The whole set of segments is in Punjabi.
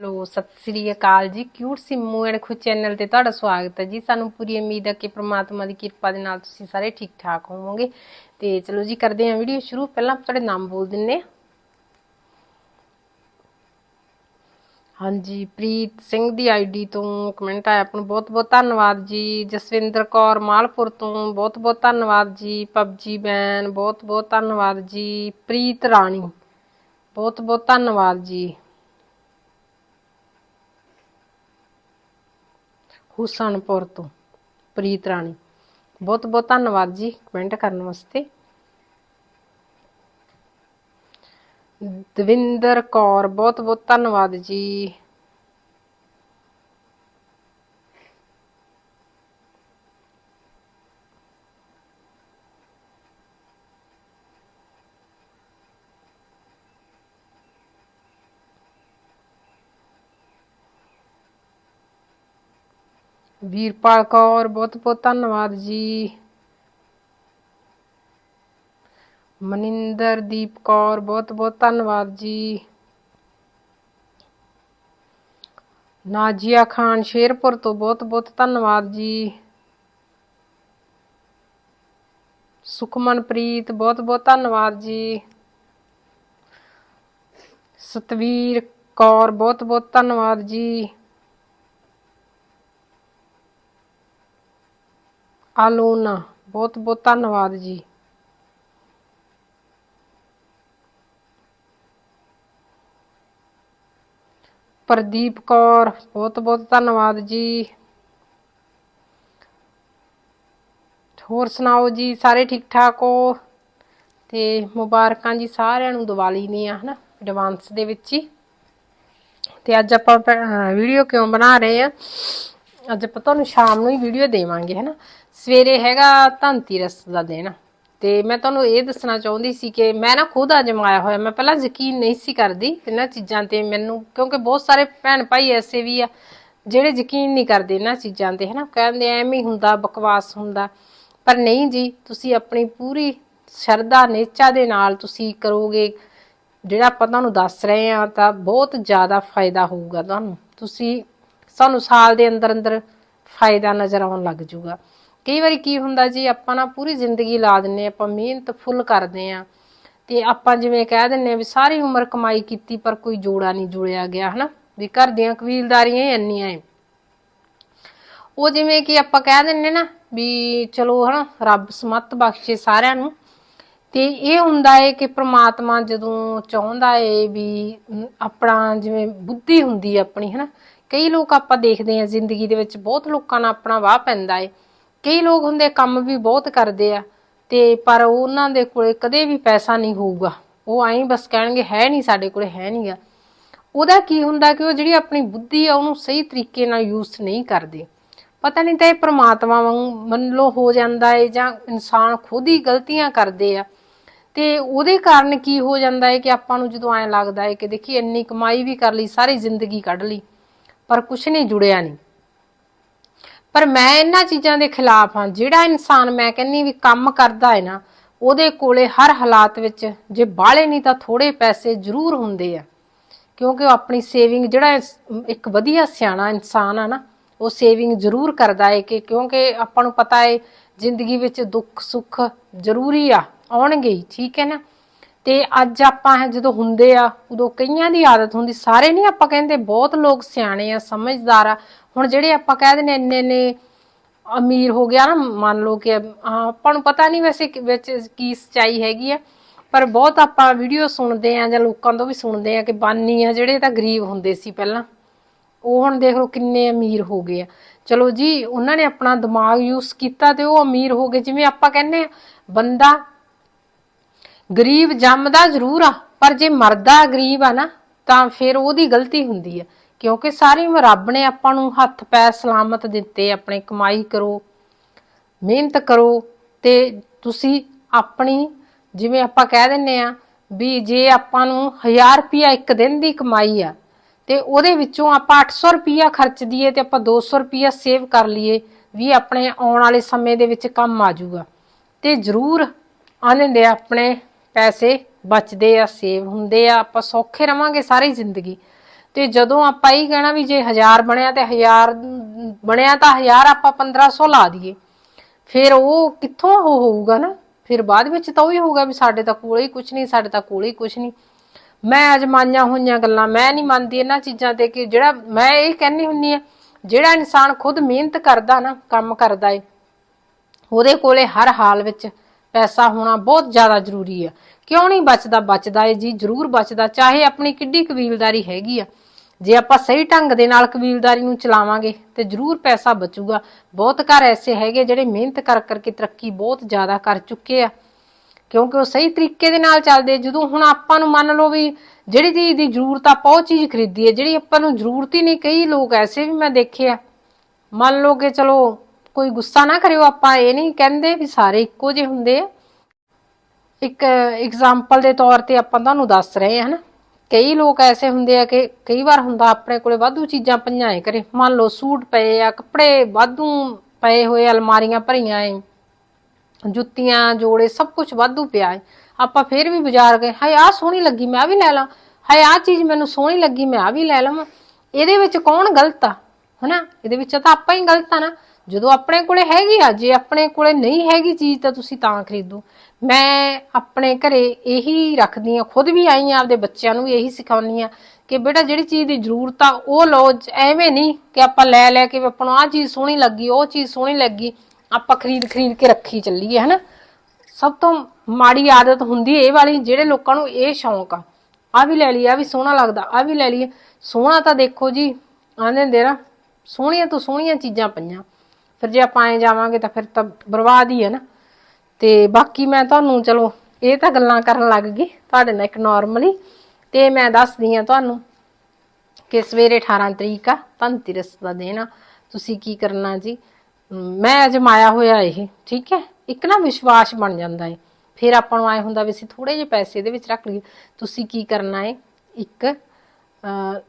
ਲੋ, ਸਤਿ ਸ੍ਰੀ ਅਕਾਲ ਜੀ। ਕਿਊਟ ਸਿੰਮੂ ਐਂਡ ਖੁਦ ਚੈਨਲ ਤੇ ਤੁਹਾਡਾ ਸਵਾਗਤ ਹੈ ਜੀ। ਸਾਨੂੰ ਪੂਰੀ ਉਮੀਦ ਹੈ ਕਿ ਪ੍ਰਮਾਤਮਾ ਦੀ ਕਿਰਪਾ ਦੇ ਨਾਲ ਤੁਸੀਂ ਸਾਰੇ ਠੀਕ ਠਾਕ ਹੋਵੋਗੇ। ਤੇ ਚਲੋ ਜੀ, ਕਰਦੇ ਹਾਂ ਵੀਡੀਓ ਸ਼ੁਰੂ। ਪਹਿਲਾਂ ਤੁਹਾਡੇ ਨਾਮ ਬੋਲ ਦਿੰਨੇ ਹਾਂਜੀ, ਪ੍ਰੀਤ ਸਿੰਘ ਦੀ ਆਈਡੀ ਤੋਂ ਕਮੈਂਟ ਆਇਆ ਆਪਣਾ। ਬਹੁਤ ਬਹੁਤ ਧੰਨਵਾਦ ਜੀ। ਜਸਵਿੰਦਰ ਕੌਰ ਮਾਲਪੁਰ ਤੋਂ ਬਹੁਤ ਬਹੁਤ ਧੰਨਵਾਦ ਜੀ। ਪਬਜੀ ਬੈਨ ਬਹੁਤ ਬਹੁਤ ਧੰਨਵਾਦ ਜੀ। ਪ੍ਰੀਤ ਰਾਣੀ ਬਹੁਤ ਬਹੁਤ ਧੰਨਵਾਦ ਜੀ। ਹੁਸਨਪੁਰ ਤੋਂ, ਪ੍ਰੀਤ ਰਾਣੀ। ਬਹੁਤ ਬਹੁਤ ਧੰਨਵਾਦ ਜੀ ਕਮੈਂਟ ਕਰਨ ਵਾਸਤੇ। ਦਵਿੰਦਰ ਕੌਰ, ਬਹੁਤ ਬਹੁਤ ਧੰਨਵਾਦ ਜੀ। ਵੀਰਪਾਲ ਕੌਰ, ਬਹੁਤ ਬਹੁਤ ਧੰਨਵਾਦ ਜੀ। ਮਨਿੰਦਰਦੀਪ ਕੌਰ, ਬਹੁਤ ਬਹੁਤ ਧੰਨਵਾਦ ਜੀ। ਨਾਜੀਆ ਖਾਨ ਸ਼ੇਰਪੁਰ ਤੋਂ ਬਹੁਤ ਬਹੁਤ ਧੰਨਵਾਦ ਜੀ। ਸੁਖਮਨਪ੍ਰੀਤ, ਬਹੁਤ ਬਹੁਤ ਧੰਨਵਾਦ ਜੀ। ਸਤਵੀਰ ਕੌਰ, ਬਹੁਤ ਬਹੁਤ ਧੰਨਵਾਦ ਜੀ। ਆਲੋਨਾ ਬਹੁਤ ਬਹੁਤ ਧੰਨਵਾਦ ਜੀ। ਪ੍ਰਦੀਪ ਕੌਰ, ਬਹੁਤ ਬਹੁਤ ਧੰਨਵਾਦ ਜੀ। ਹੋਰ ਸੁਣਾਓ ਜੀ, ਸਾਰੇ ਠੀਕ ਠਾਕ ਹੋ? ਤੇ ਮੁਬਾਰਕਾਂ ਜੀ ਸਾਰਿਆਂ ਨੂੰ ਦੀਵਾਲੀ ਦੀਆਂ ਹਨਾ ਐਡਵਾਂਸ ਦੇ ਵਿੱਚ ਹੀ। ਤੇ ਅੱਜ ਆਪਾਂ ਵੀਡੀਓ ਕਿਉਂ ਬਣਾ ਰਹੇ ਆ ਅੱਜ ਆਪਾਂ ਤੁਹਾਨੂੰ ਸ਼ਾਮ ਨੂੰ ਹੀ ਵੀਡੀਓ ਦੇਵਾਂਗੇ, ਹਨਾ? ਸਵੇਰੇ ਹੈਗਾ ਧਨਤੀਰਸ ਦਾ ਦਿਨ। ਤੇ ਮੈਂ ਤੁਹਾਨੂੰ ਇਹ ਦੱਸਣਾ ਚਾਹੁੰਦੀ ਸੀ ਕਿ ਮੈਂ ਨਾ ਖੁਦ ਅਜਮਾਇਆ ਹੋਇਆ। ਮੈਂ ਪਹਿਲਾਂ ਯਕੀਨ ਨਹੀਂ ਸੀ ਕਰਦੀ ਇਹਨਾਂ ਚੀਜ਼ਾਂ ਤੇ ਮੈਨੂੰ, ਕਿਉਂਕਿ ਬਹੁਤ ਸਾਰੇ ਭੈਣ ਭਾਈ ਐਸੇ ਵੀ ਆ ਜਿਹੜੇ ਯਕੀਨ ਨਹੀਂ ਕਰਦੇ ਇਹਨਾਂ ਚੀਜ਼ਾਂ ਤੇ, ਹਨਾ। ਕਹਿੰਦੇ ਐਵੇਂ ਹੀ ਹੁੰਦਾ, ਬਕਵਾਸ ਹੁੰਦਾ। ਪਰ ਨਹੀਂ ਜੀ, ਤੁਸੀਂ ਆਪਣੀ ਪੂਰੀ ਸ਼ਰਧਾ, ਨੇਚਾ ਦੇ ਨਾਲ ਤੁਸੀਂ ਕਰੋਗੇ। ਜਿਹੜਾ ਆਪਾਂ ਤੁਹਾਨੂੰ ਦੱਸ ਰਹੇ ਆ ਤਾਂ ਬਹੁਤ ਜ਼ਿਆਦਾ ਫਾਇਦਾ ਹੋਊਗਾ ਤੁਹਾਨੂੰ। ਤੁਸੀਂ, ਸਾਨੂੰ ਸਾਲ ਦੇ ਅੰਦਰ ਅੰਦਰ ਫਾਇਦਾ ਨਜ਼ਰ ਆਉਣ ਲੱਗ ਜਾਊਗਾ ਕਈ ਵਾਰੀ ਕੀ ਹੁੰਦਾ ਜੀ, ਆਪਾਂ ਨਾ ਪੂਰੀ ਜ਼ਿੰਦਗੀ ਲਾ ਦਿੰਨੇ ਆਪਾਂ ਮਿਹਨਤ ਫੁੱਲ ਕਰਦੇ ਆ। ਤੇ ਆਪਾਂ ਜਿਵੇਂ ਕਹਿ ਦਿੰਨੇ ਆ ਵੀ ਸਾਰੀ ਉਮਰ ਕਮਾਈ ਕੀਤੀ, ਪਰ ਕੋਈ ਜੋੜਾ ਨਹੀਂ ਜੁੜਿਆ ਗਿਆ, ਹਨਾ? ਵੀ ਘਰ ਦੀਆਂ ਕਬੀਲਦਾਰੀਆਂ ਹੀ ਇੰਨੀਆਂ ਐ ਉਹ ਜਿਵੇਂ ਕਿ ਆਪਾਂ ਕਹਿ ਦਿੰਨੇ ਨਾ ਵੀ ਚਲੋ, ਹਨਾ, ਰੱਬ ਸਮੱਤ ਬਖਸ਼ੇ ਸਾਰਿਆਂ ਨੂੰ। ਤੇ ਇਹ ਹੁੰਦਾ ਏ ਕਿ ਪ੍ਰਮਾਤਮਾ ਜਦੋਂ ਚਾਹੁੰਦਾ ਏ ਵੀ ਆਪਣਾ ਜਿਵੇਂ ਬੁੱਧੀ ਹੁੰਦੀ ਹੈ ਆਪਣੀ, ਹਨਾ? ਕਈ ਲੋਕ ਆਪਾਂ ਦੇਖਦੇ ਆ ਜ਼ਿੰਦਗੀ ਦੇ ਵਿੱਚ ਬਹੁਤ ਲੋਕਾਂ ਨਾਲ ਆਪਣਾ ਵਾਹ ਪੈਂਦਾ ਏ। ਕਈ ਲੋਕ ਹੁੰਦੇ ਕੰਮ ਵੀ ਬਹੁਤ ਕਰਦੇ ਆ, ਤੇ ਪਰ ਉਹਨਾਂ ਦੇ ਕੋਲੇ ਕਦੇ ਵੀ ਪੈਸਾ ਨਹੀਂ ਹੋਊਗਾ। ਉਹ ਐਂ ਬਸ ਕਹਿਣਗੇ, ਹੈ ਨਹੀਂ ਸਾਡੇ ਕੋਲੇ, ਹੈ ਨਹੀਂਗਾ ਉਹਦਾ ਕੀ ਹੁੰਦਾ ਕਿ ਉਹ ਜਿਹੜੀ ਆਪਣੀ ਬੁੱਧੀ ਆ, ਉਹਨੂੰ ਸਹੀ ਤਰੀਕੇ ਨਾਲ ਯੂਜ਼ ਨਹੀਂ ਕਰਦੇ। ਪਤਾ ਨਹੀਂ ਤਾਂ ਇਹ ਪ੍ਰਮਾਤਮਾ ਵਾਂਗ ਮੰਨ ਲਓ ਹੋ ਜਾਂਦਾ ਹੈ ਜਾਂ ਇਨਸਾਨ ਖੁਦ ਹੀ ਗਲਤੀਆਂ ਕਰਦੇ ਆ। ਤੇ ਉਹਦੇ ਕਾਰਨ ਕੀ ਹੋ ਜਾਂਦਾ ਹੈ ਕਿ ਆਪਾਂ ਨੂੰ ਜਦੋਂ ਐਂ ਲੱਗਦਾ ਹੈ ਕਿ ਦੇਖੀ ਇੰਨੀ ਕਮਾਈ ਵੀ ਕਰ ਲਈ, ਸਾਰੀ ਜ਼ਿੰਦਗੀ ਕੱਢ ਲਈ, ਪਰ ਕੁਝ ਨਹੀਂ ਜੁੜਿਆ ਨਹੀਂ ਪਰ ਮੈਂ ਇਹਨਾਂ ਚੀਜ਼ਾਂ ਦੇ ਖਿਲਾਫ ਹਾਂ। ਜਿਹੜਾ ਇਨਸਾਨ ਮੈਂ ਕਹਿੰਨੀ ਵੀ ਕੰਮ ਕਰਦਾ ਹੈ ਨਾ, ਉਹਦੇ ਕੋਲੇ ਹਰ ਹਾਲਾਤ ਵਿੱਚ ਜੇ ਬਾਹਲੇ ਨਹੀਂ ਤਾਂ ਥੋੜੇ ਪੈਸੇ ਜ਼ਰੂਰ ਹੁੰਦੇ ਆ। ਕਿਉਂਕਿ ਉਹ ਆਪਣੀ ਸੇਵਿੰਗ ਜਿਹੜਾ ਇੱਕ ਵਧੀਆ ਸਿਆਣਾ ਇਨਸਾਨ ਆ ਨਾ, ਉਹ ਸੇਵਿੰਗ ਜ਼ਰੂਰ ਕਰਦਾ ਏ ਕਿ ਕਿਉਂਕਿ ਆਪਾਂ ਨੂੰ ਪਤਾ ਹੈ ਜ਼ਿੰਦਗੀ ਵਿੱਚ ਦੁੱਖ ਸੁੱਖ ਜ਼ਰੂਰੀ ਆ, ਆਉਣਗੇ ਹੀ, ਠੀਕ ਹੈ ਨਾ? ਤੇ ਅੱਜ ਆਪਾਂ ਜਦੋਂ ਹੁੰਦੇ ਆ, ਉਦੋਂ ਕਈਆਂ ਦੀ ਆਦਤ ਹੁੰਦੀ, ਸਾਰੇ ਨਹੀਂ ਆਪਾਂ ਕਹਿੰਦੇ, ਬਹੁਤ ਲੋਕ ਸਿਆਣੇ ਆ, ਸਮਝਦਾਰ ਆ। ਹੁਣ ਜਿਹੜੇ ਆਪਾਂ ਕਹਿ ਦਿੰਦੇ ਇੰਨੇ ਨੇ ਅਮੀਰ ਹੋ ਗਿਆ ਨਾ, ਮੰਨ ਲਓ ਕਿ ਆਪਾਂ ਨੂੰ ਪਤਾ ਨਹੀਂ ਵੈਸੇ ਵਿੱਚ ਕੀ ਸਚਾਈ ਹੈਗੀ ਆ। ਪਰ ਬਹੁਤ ਆਪਾਂ ਵੀਡੀਓ ਸੁਣਦੇ ਆ ਜਾਂ ਲੋਕਾਂ ਤੋਂ ਵੀ ਸੁਣਦੇ ਆ ਕਿ ਬਾਨੀ ਆ, ਜਿਹੜੇ ਤਾਂ ਗਰੀਬ ਹੁੰਦੇ ਸੀ ਪਹਿਲਾਂ। ਉਹ ਹੁਣ ਦੇਖ ਲਓ ਕਿੰਨੇ ਅਮੀਰ ਹੋ ਗਏ ਆ। ਚਲੋ ਜੀ, ਉਹਨਾਂ ਨੇ ਆਪਣਾ ਦਿਮਾਗ ਯੂਜ਼ ਕੀਤਾ ਤੇ ਉਹ ਅਮੀਰ ਹੋ ਗਏ। ਜਿਵੇਂ ਆਪਾਂ ਕਹਿੰਦੇ ਆ, ਬੰਦਾ ਗਰੀਬ ਜੰਮਦਾ ਜ਼ਰੂਰ ਆ, ਪਰ ਜੇ ਮਰਦਾ ਗਰੀਬ ਆ ਨਾ, ਤਾਂ ਫਿਰ ਉਹਦੀ ਗਲਤੀ ਹੁੰਦੀ ਆ। ਕਿਉਂਕਿ ਸਾਰੀ ਉਮਰ ਰੱਬ ਨੇ ਆਪਾਂ ਨੂੰ ਹੱਥ ਪੈ ਸਲਾਮਤ ਦਿੱਤੇ, ਆਪਣੇ ਕਮਾਈ ਕਰੋ, ਮਿਹਨਤ ਕਰੋ, ਤੇ ਤੁਸੀਂ ਆਪਣੀ, ਜਿਵੇਂ ਆਪਾਂ ਕਹਿ ਦਿੰਨੇ ਆ ਵੀ ਜੇ ਆਪਾਂ ਨੂੰ 1000 ਰੁਪਿਆ ਇੱਕ ਦਿਨ ਦੀ ਕਮਾਈ ਆ, ਤੇ ਉਹਦੇ ਵਿੱਚੋਂ ਆਪਾਂ 800 ਰੁਪਿਆ ਖਰਚ ਦਈਏ ਤੇ ਆਪਾਂ 200 ਰੁਪਿਆ ਸੇਵ ਕਰ ਲਈਏ, ਵੀ ਆਪਣੇ ਆਉਣ ਵਾਲੇ ਸਮੇਂ ਦੇ ਵਿੱਚ ਕੰਮ ਆ ਜਾਊਗਾ। ਤੇ ਜ਼ਰੂਰ ਆਨੰਦੇ ਆਪਣੇ ਪੈਸੇ ਬਚਦੇ ਆ, ਸੇਵ ਹੁੰਦੇ ਆ, ਆਪਾਂ ਸੌਖੇ ਰਵਾਂਗੇ ਸਾਰੀ ਜ਼ਿੰਦਗੀ। ਤੇ ਜਦੋਂ ਆਪਾਂ ਇਹ ਕਹਿਣਾ ਵੀ ਜੇ 1000 ਬਣਿਆ ਤੇ 1000 ਬਣਿਆ ਤਾਂ 1000 ਆਪਾਂ 1500 ਲਾ ਦਈਏ। ਫਿਰ ਉਹ ਕਿੱਥੋਂ ਉਹ ਹੋਊਗਾ ਨਾ? ਫਿਰ ਬਾਅਦ ਵਿੱਚ ਤਾਂ ਉਹ ਹੀ ਹੋਊਗਾ ਵੀ ਸਾਡੇ ਤਾਂ ਕੋਲੇ ਹੀ ਕੁਝ ਨਹੀਂ, ਸਾਡੇ ਤਾਂ ਕੋਲੇ ਹੀ ਕੁਝ ਨਹੀਂ। ਮੈਂ ਅਜਮਾਈਆਂ ਹੋਈਆਂ ਗੱਲਾਂ, ਮੈਂ ਨਹੀਂ ਮੰਨਦੀ ਇਹਨਾਂ ਚੀਜ਼ਾਂ ਤੇ ਕਿ ਜਿਹੜਾ ਮੈਂ ਇਹ ਕਹਿੰਨੀ ਹੁੰਨੀ ਆ ਜਿਹੜਾ ਇਨਸਾਨ ਖੁਦ ਮਿਹਨਤ ਕਰਦਾ ਨਾ, ਕੰਮ ਕਰਦਾ ਏ, ਉਹਦੇ ਕੋਲੇ ਹਰ ਹਾਲ ਵਿੱਚ ਪੈਸਾ ਹੋਣਾ ਬਹੁਤ ਜ਼ਿਆਦਾ ਜ਼ਰੂਰੀ ਆ। ਕਿਉਂ ਨਹੀਂ ਬਚਦਾ? ਬਚਦਾ ਏ ਜੀ ਜ਼ਰੂਰ ਬਚਦਾ। ਚਾਹੇ ਆਪਣੀ ਕਿੱਡੀ ਕਬੀਲਦਾਰੀ ਹੈਗੀ ਆ। ਜੇ ਆਪਾਂ ਸਹੀ ਢੰਗ ਦੇ ਨਾਲ ਕਬੀਲਦਾਰੀ ਨੂੰ ਚਲਾਵਾਂਗੇ ਤੇ ਜ਼ਰੂਰ ਪੈਸਾ ਬਚੂਗਾ। ਬਹੁਤ ਘਰ ਐਸੇ ਹੈਗੇ ਜਿਹੜੇ ਮਿਹਨਤ ਕਰ ਕਰਕੇ ਤਰੱਕੀ ਬਹੁਤ ਜ਼ਿਆਦਾ ਕਰ ਚੁੱਕੇ ਆ। ਕਿਉਂਕਿ ਉਹ ਸਹੀ ਤਰੀਕੇ ਦੇ ਨਾਲ ਚੱਲਦੇ ਜਦੋਂ ਹੁਣ ਆਪਾਂ ਨੂੰ ਮੰਨ ਲਓ ਵੀ ਜਿਹੜੀ ਚੀਜ਼ ਦੀ ਜ਼ਰੂਰਤ ਆ, ਆਪਾਂ ਉਹ ਚੀਜ਼ ਖਰੀਦੀਏ। ਜਿਹੜੀ ਆਪਾਂ ਨੂੰ ਜ਼ਰੂਰਤ ਹੀ ਨਹੀਂ ਕਈ ਲੋਕ ਐਸੇ ਵੀ ਮੈਂ ਦੇਖੇ ਆ। ਮੰਨ ਲਓ ਕਿ ਚਲੋ ਕੋਈ ਗੁੱਸਾ ਨਾ ਕਰਿਓ ਆਪਾਂ, ਇਹ ਨਹੀਂ ਕਹਿੰਦੇ ਵੀ ਸਾਰੇ ਇੱਕੋ ਜਿਹੇ ਹੁੰਦੇ ਆ। ਇੱਕ ਐਗਜ਼ਾਮਪਲ ਦੇ ਤੌਰ ਤੇ ਆਪਾਂ ਤੁਹਾਨੂੰ ਦੱਸ ਰਹੇ ਹਾਂ ਨਾ ਕਈ ਲੋਕ ਐਸੇ ਹੁੰਦੇ ਆ ਕਿ ਕਈ ਵਾਰ ਹੁੰਦਾ ਆਪਣੇ ਕੋਲੇ ਵਾਧੂ ਚੀਜ਼ਾਂ ਪਈਆਂ ਏ ਕਰੇ ਮੰਨ ਲਓ ਸੂਟ ਪਏ ਆ, ਕੱਪੜੇ ਵਾਧੂ ਪਏ ਹੋਏ ਅਲਮਾਰੀਆਂ ਭਰੀਆਂ ਏ, ਜੁੱਤੀਆਂ, ਜੋੜੇ, ਸਭ ਕੁਝ ਵਾਧੂ ਪਿਆ ਏ। ਆਪਾਂ ਫੇਰ ਵੀ ਬਾਜ਼ਾਰ ਗਏ, ਹਾਏ ਆਹ ਸੋਹਣੀ ਲੱਗੀ, ਮੈਂ ਆ ਵੀ ਲੈ ਲਾਂ। ਹਾਏ ਆਹ ਚੀਜ਼ ਮੈਨੂੰ ਸੋਹਣੀ ਲੱਗੀ, ਮੈਂ ਆ ਵੀ ਲੈ ਲਵਾਂ। ਇਹਦੇ ਵਿੱਚ ਕੌਣ ਗਲਤ ਆ, ਹਨਾ? ਇਹਦੇ ਵਿੱਚ ਤਾਂ ਆਪਾਂ ਹੀ ਗਲਤ ਆ ਨਾ। ਜਦੋਂ ਆਪਣੇ ਕੋਲੇ ਹੈਗੀ ਆ, ਜੇ ਆਪਣੇ ਕੋਲੇ ਨਹੀਂ ਹੈਗੀ ਚੀਜ਼ ਤਾਂ ਤੁਸੀਂ ਤਾਂ ਖਰੀਦੋ। ਮੈਂ ਆਪਣੇ ਘਰੇ ਇਹੀ ਰੱਖਦੀ ਆ, ਖੁਦ ਵੀ ਆਈ ਆ, ਆਪਦੇ ਬੱਚਿਆਂ ਨੂੰ ਵੀ ਇਹੀ ਸਿਖਾਉਣੀ ਆ ਕਿ ਬੇਟਾ ਜਿਹੜੀ ਚੀਜ਼ ਦੀ ਜ਼ਰੂਰਤ ਆ, ਉਹ ਲਓ, ਐਵੇਂ ਨਹੀਂ ਕਿ ਆਪਾਂ ਲੈ ਲੈ ਕੇ ਵੀ ਆਪਾਂ ਨੂੰ ਆਹ ਚੀਜ਼ ਸੋਹਣੀ ਲੱਗੀ, ਉਹ ਚੀਜ਼ ਸੋਹਣੀ ਲੱਗੀ, ਆਪਾਂ ਖਰੀਦ ਖਰੀਦ ਕੇ ਰੱਖੀ ਚੱਲੀਏ, ਹਨਾ? ਸਭ ਤੋਂ ਮਾੜੀ ਆਦਤ ਹੁੰਦੀ ਇਹ ਵਾਲੀ, ਜਿਹੜੇ ਲੋਕਾਂ ਨੂੰ ਇਹ ਸ਼ੌਂਕ ਆ। ਆ ਵੀ ਲੈ ਲਈ ਆ ਵੀ ਸੋਹਣਾ ਲੱਗਦਾ ਆ ਵੀ ਲੈ ਲਈਏ। ਸੋਹਣਾ ਤਾਂ ਦੇਖੋ ਜੀ, ਆਂਦੇ ਹੁੰਦੇ ਨਾ, ਸੋਹਣੀਆਂ ਤੋਂ ਸੋਹਣੀਆਂ ਚੀਜ਼ਾਂ ਪਈਆਂ। ਫਿਰ ਜੇ ਆਪਾਂ ਐ ਜਾਵਾਂਗੇ ਤਾਂ ਫਿਰ ਤਾਂ ਬਰਬਾਦ ਹੀ ਹੈ ਨਾ। ਤੇ ਬਾਕੀ ਮੈਂ ਤੁਹਾਨੂੰ ਚਲੋ ਇਹ ਤਾਂ ਗੱਲਾਂ ਕਰਨ ਲੱਗ ਗਈ ਤੁਹਾਡੇ ਨਾਲ ਇੱਕ ਨਾਰਮਲੀ ਤੇ ਮੈਂ ਦੱਸਦੀ ਆ ਤੁਹਾਨੂੰ ਕਿ ਸਵੇਰੇ 18 ਤਰੀਕ ਆ ਧਨਤੇਰਸ ਦਾ ਦਿਨ ਆ। ਤੁਸੀਂ ਕੀ ਕਰਨਾ ਜੀ? ਮੈਂ ਅਜਮਾਇਆ ਹੋਇਆ ਇਹ, ਠੀਕ ਹੈ? ਇੱਕ ਨਾ ਵਿਸ਼ਵਾਸ ਬਣ ਜਾਂਦਾ ਹੈ ਫਿਰ ਆਪਾਂ ਨੂੰ ਆਏ ਹੁੰਦਾ ਵੀ ਅਸੀਂ ਥੋੜੇ ਜਿਹੇ ਪੈਸੇ ਇਹਦੇ ਵਿੱਚ ਰੱਖ ਲਈਏ। ਤੁਸੀਂ ਕੀ ਕਰਨਾ ਹੈ ਇੱਕ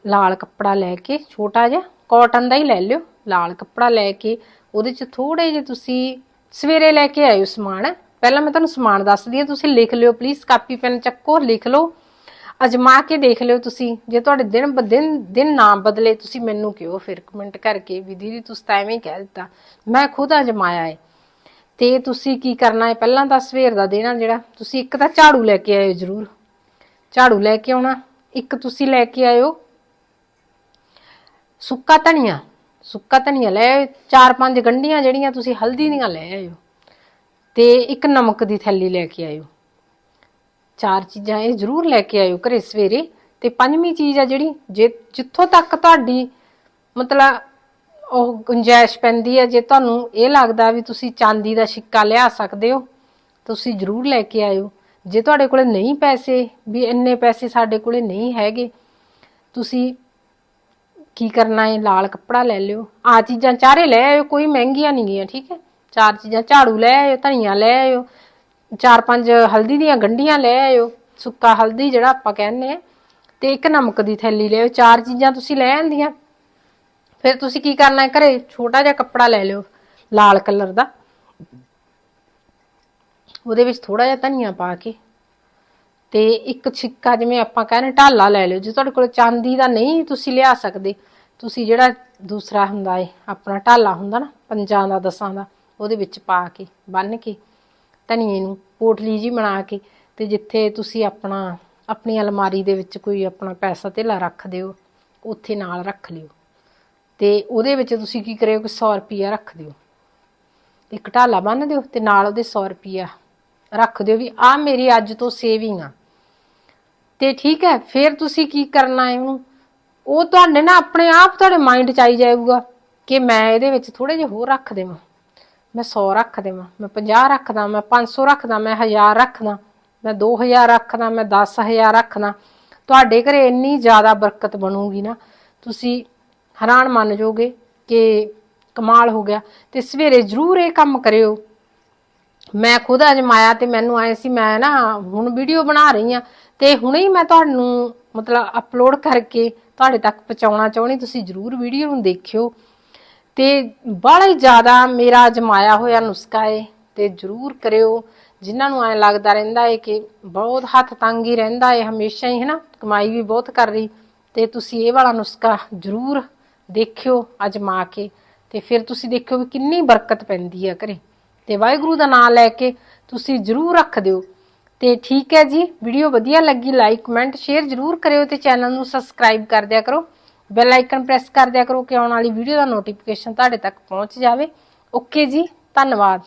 ਲਾਲ ਕੱਪੜਾ ਲੈ ਕੇ, ਛੋਟਾ ਜਿਹਾ ਕਾਟਨ ਦਾ ਹੀ ਲੈ ਲਿਓ। ਲਾਲ ਕੱਪੜਾ ਲੈ ਕੇ ਉਹਦੇ 'ਚ ਥੋੜੇ ਜਿਹੇ ਤੁਸੀਂ ਸਵੇਰੇ ਲੈ ਕੇ ਆਇਓ ਸਮਾਨ। ਪਹਿਲਾਂ ਮੈਂ ਤੁਹਾਨੂੰ ਸਮਾਨ ਦੱਸਦੀ ਹਾਂ, ਤੁਸੀਂ ਲਿਖ ਲਿਓ ਪਲੀਜ਼ ਕਾਪੀ ਪੈਨ ਚੱਕੋ, ਲਿਖ ਲਓ। ਅਜਮਾ ਕੇ ਦੇਖ ਲਿਓ ਤੁਸੀਂ, ਜੇ ਤੁਹਾਡੇ ਦਿਨ ਬ, ਦਿਨ ਦਿਨ ਨਾ ਬਦਲੇ, ਤੁਸੀਂ ਮੈਨੂੰ ਕਿਉਂ ਫਿਰ ਕਮੈਂਟ ਕਰਕੇ ਵੀ ਦੀਦੀ ਤੁਸੀਂ ਤਾਂ ਐਵੇਂ ਹੀ ਕਹਿ ਦਿੱਤਾ। ਮੈਂ ਖੁਦ ਅਜਮਾਇਆ ਹੈ ਤੇ ਤੁਸੀਂ ਕੀ ਕਰਨਾ ਹੈ ਪਹਿਲਾਂ ਤਾਂ ਸਵੇਰ ਦਾ ਦੇਣਾ ਜਿਹੜਾ, ਤੁਸੀਂ ਇੱਕ ਤਾਂ ਝਾੜੂ ਲੈ ਕੇ ਆਇਓ ਜ਼ਰੂਰ। ਝਾੜੂ ਲੈ ਕੇ ਆਉਣਾ, ਇੱਕ ਤੁਸੀਂ ਲੈ ਕੇ ਆਇਓ ਸੁੱਕਾ ਧਨੀਆ। ਸੁੱਕਾ ਧਨੀਆ ਲੈ ਆਇਓ, ਚਾਰ ਪੰਜ ਗੰਢੀਆਂ ਜਿਹੜੀਆਂ ਤੁਸੀਂ ਹਲਦੀ ਦੀਆਂ ਲੈ ਆਇਓ ਤੇ ਇੱਕ ਨਮਕ ਦੀ ਥੈਲੀ ਲੈ ਕੇ ਆਇਓ। ਚਾਰ ਚੀਜ਼ਾਂ ਇਹ ਜ਼ਰੂਰ ਲੈ ਕੇ ਆਇਓ ਘਰੇ ਸਵੇਰੇ ਤੇ ਪੰਜਵੀਂ ਚੀਜ਼ ਆ ਜਿਹੜੀ, ਜੇ ਜਿੱਥੋਂ ਤੱਕ ਤੁਹਾਡੀ ਮਤਲਬ ਉਹ ਗੁੰਜਾਇਸ਼ ਪੈਂਦੀ ਹੈ ਜੇ ਤੁਹਾਨੂੰ ਇਹ ਲੱਗਦਾ ਵੀ ਤੁਸੀਂ ਚਾਂਦੀ ਦਾ ਸਿੱਕਾ ਲਿਆ ਸਕਦੇ ਹੋ, ਤੁਸੀਂ ਜ਼ਰੂਰ ਲੈ ਕੇ ਆਇਓ। ਜੇ ਤੁਹਾਡੇ ਕੋਲੇ ਨਹੀਂ ਪੈਸੇ, ਵੀ ਇੰਨੇ ਪੈਸੇ ਸਾਡੇ ਕੋਲੇ ਨਹੀਂ ਹੈਗੇ, ਤੁਸੀਂ ਕੀ ਕਰਨਾ ਹੈ ਲਾਲ ਕੱਪੜਾ ਲੈ ਲਿਓ। ਆ ਚੀਜ਼ਾਂ ਚਾਰੇ ਲੈ ਆਇਓ, ਕੋਈ ਮਹਿੰਗੀਆਂ ਨਹੀਂ ਗਈਆਂ ਠੀਕ ਹੈ ਚਾਰ ਚੀਜ਼ਾਂ, ਝਾੜੂ ਲੈ ਆਇਓ, ਧਨੀਆ ਲੈ ਆਇਓ, ਚਾਰ ਪੰਜ ਹਲਦੀ ਦੀਆਂ ਗੰਢੀਆਂ ਲੈ ਆਇਓ, ਸੁੱਕਾ ਹਲਦੀ ਜਿਹੜਾ ਆਪਾਂ ਕਹਿੰਦੇ ਆ, ਤੇ ਇੱਕ ਨਮਕ ਦੀ ਥੈਲੀ ਲੈ ਆਇਓ। ਚਾਰ ਚੀਜ਼ਾਂ ਤੁਸੀਂ ਲੈ ਆਂਦੀਆਂ। ਫਿਰ ਤੁਸੀਂ ਕੀ ਕਰਨਾ ਹੈ ਘਰੇ ਛੋਟਾ ਜਿਹਾ ਕੱਪੜਾ ਲੈ ਲਿਓ, ਲਾਲ ਕਲਰ ਦਾ। ਉਹਦੇ ਵਿੱਚ ਥੋੜਾ ਜਿਹਾ ਧਨੀਆ ਪਾ ਕੇ ਤੇ ਇੱਕ ਛਿੱਕਾ ਜਿਵੇਂ ਆਪਾਂ ਕਹਿੰਦੇ ਢਾਲਾ ਲੈ ਲਿਓ। ਜੇ ਤੁਹਾਡੇ ਕੋਲ ਚਾਂਦੀ ਦਾ ਨਹੀਂ ਤੁਸੀਂ ਲਿਆ ਸਕਦੇ, ਤੁਸੀਂ ਜਿਹੜਾ ਦੂਸਰਾ ਹੁੰਦਾ ਏ, ਆਪਣਾ ਢਾਲਾ ਹੁੰਦਾ ਨਾ, ਪੰਜਾਂ ਦਾ, ਦਸਾਂ ਦਾ, ਉਹਦੇ ਵਿੱਚ ਪਾ ਕੇ ਬੰਨ ਕੇ, ਧਨੀਏ ਨੂੰ ਪੋਟਲੀ ਜੀ ਬਣਾ ਕੇ ਤੇ ਜਿੱਥੇ ਤੁਸੀਂ ਆਪਣਾ, ਆਪਣੀ ਅਲਮਾਰੀ ਦੇ ਵਿੱਚ ਕੋਈ ਆਪਣਾ ਪੈਸਾ ਧੇਲਾ ਰੱਖ ਦਿਓ, ਉੱਥੇ ਨਾਲ ਰੱਖ ਲਿਓ। ਤੇ ਉਹਦੇ ਵਿੱਚ ਤੁਸੀਂ ਕੀ ਕਰਿਓ ਕਿ 100 ਰੁਪਿਆ ਰੱਖ ਦਿਓ। ਇੱਕ ਢਾਲਾ ਬੰਨ ਦਿਓ ਤੇ ਨਾਲ ਉਹਦੇ 100 ਰੁਪਿਆ ਰੱਖ ਦਿਓ ਵੀ ਆ ਮੇਰੀ ਅੱਜ ਤੋਂ ਸੇਵਿੰਗ ਆ। ਤੇ ਠੀਕ ਹੈ, ਫਿਰ ਤੁਸੀਂ ਕੀ ਕਰਨਾ ਹੈ ਉਹਨੂੰ ਉਹ ਤੁਹਾਡੇ ਨਾ ਆਪਣੇ ਆਪ ਤੁਹਾਡੇ ਮਾਈਂਡ 'ਚ ਆਈ ਜਾਊਗਾ ਕਿ ਮੈਂ ਇਹਦੇ ਵਿੱਚ ਥੋੜੇ ਜਿਹਾ ਹੋਰ ਰੱਖ ਦੇਵਾਂ। ਮੈਂ 100 ਰੱਖ ਦੇਵਾਂ, ਮੈਂ 50 ਰੱਖਦਾ, ਮੈਂ 500 ਰੱਖਦਾ, ਮੈਂ 1000 ਰੱਖਦਾ, ਮੈਂ 2000 ਰੱਖਦਾ, ਮੈਂ 10000 ਰੱਖਦਾ। ਤੁਹਾਡੇ ਘਰੇ ਇੰਨੀ ਜ਼ਿਆਦਾ ਬਰਕਤ ਬਣੂਗੀ ਨਾ, ਤੁਸੀਂ ਹੈਰਾਨ ਮੰਨ ਜਾਓਗੇ ਕਿ ਕਮਾਲ ਹੋ ਗਿਆ। ਤੇ ਸਵੇਰੇ ਜ਼ਰੂਰ ਇਹ ਕੰਮ ਕਰਿਓ। ਮੈਂ ਖੁਦ ਅਜਮਾਇਆ ਤੇ ਮੈਨੂੰ ਆਏ ਸੀ, ਮੈਂ ਨਾ ਹੁਣ ਵੀਡੀਓ ਬਣਾ ਰਹੀ ਆ ਤੇ ਹੁਣੇ ਹੀ ਮੈਂ ਤੁਹਾਨੂੰ ਮਤਲਬ ਅਪਲੋਡ ਕਰਕੇ ਤੁਹਾਡੇ ਤੱਕ ਪਹੁੰਚਾਉਣਾ ਚਾਹੁੰਦੀ, ਤੁਸੀਂ ਜਰੂਰ ਵੀਡੀਓ ਨੂੰ ਦੇਖਿਓ। ਤੇ ਬੜਾ ਹੀ ਜ਼ਿਆਦਾ ਮੇਰਾ ਅਜਮਾਇਆ ਹੋਇਆ ਨੁਸਖਾ ਏ, ਤੇ ਜਰੂਰ ਕਰਿਓ। ਜਿਨ੍ਹਾਂ ਨੂੰ ਐ ਲੱਗਦਾ ਰਹਿੰਦਾ ਏ ਕਿ ਬਹੁਤ ਹੱਥ ਤੰਗ ਹੀ ਰਹਿੰਦਾ ਏ, ਹਮੇਸ਼ਾ ਹੀ, ਹਨਾ? ਕਮਾਈ ਵੀ ਬਹੁਤ ਕਰ ਰਹੀ। ਤੇ ਤੁਸੀਂ ਇਹ ਵਾਲਾ ਨੁਸਖਾ ਜ਼ਰੂਰ ਦੇਖਿਓ, ਅਜਮਾ ਕੇ। ਤੇ ਫਿਰ ਤੁਸੀਂ ਦੇਖਿਓ ਵੀ ਕਿੰਨੀ ਬਰਕਤ ਪੈਂਦੀ ਆ ਘਰੇ। ਤੇ ਵਾਹਿਗੁਰੂ ਦਾ ਨਾਮ ਲੈ ਕੇ ਤੁਸੀਂ ਜ਼ਰੂਰ ਰੱਖ ਦਿਓ। ਤੇ ਠੀਕ ਹੈ ਜੀ ਵੀਡੀਓ ਵਧੀਆ ਲੱਗੀ ਲਾਈਕ ਕਮੈਂਟ ਸ਼ੇਅਰ ਜ਼ਰੂਰ ਕਰਿਓ ਤੇ ਚੈਨਲ ਨੂੰ ਸਬਸਕ੍ਰਾਈਬ ਕਰ ਦਿਆ ਕਰੋ। ਬੈਲ ਆਈਕਨ ਪ੍ਰੈਸ ਕਰ ਦਿਆ ਕਰੋ ਕਿ ਆਉਣ ਵਾਲੀ ਵੀਡੀਓ ਦਾ ਨੋਟੀਫਿਕੇਸ਼ਨ ਤੁਹਾਡੇ ਤੱਕ ਪਹੁੰਚ ਜਾਵੇ। ਓਕੇ ਜੀ, ਧੰਨਵਾਦ।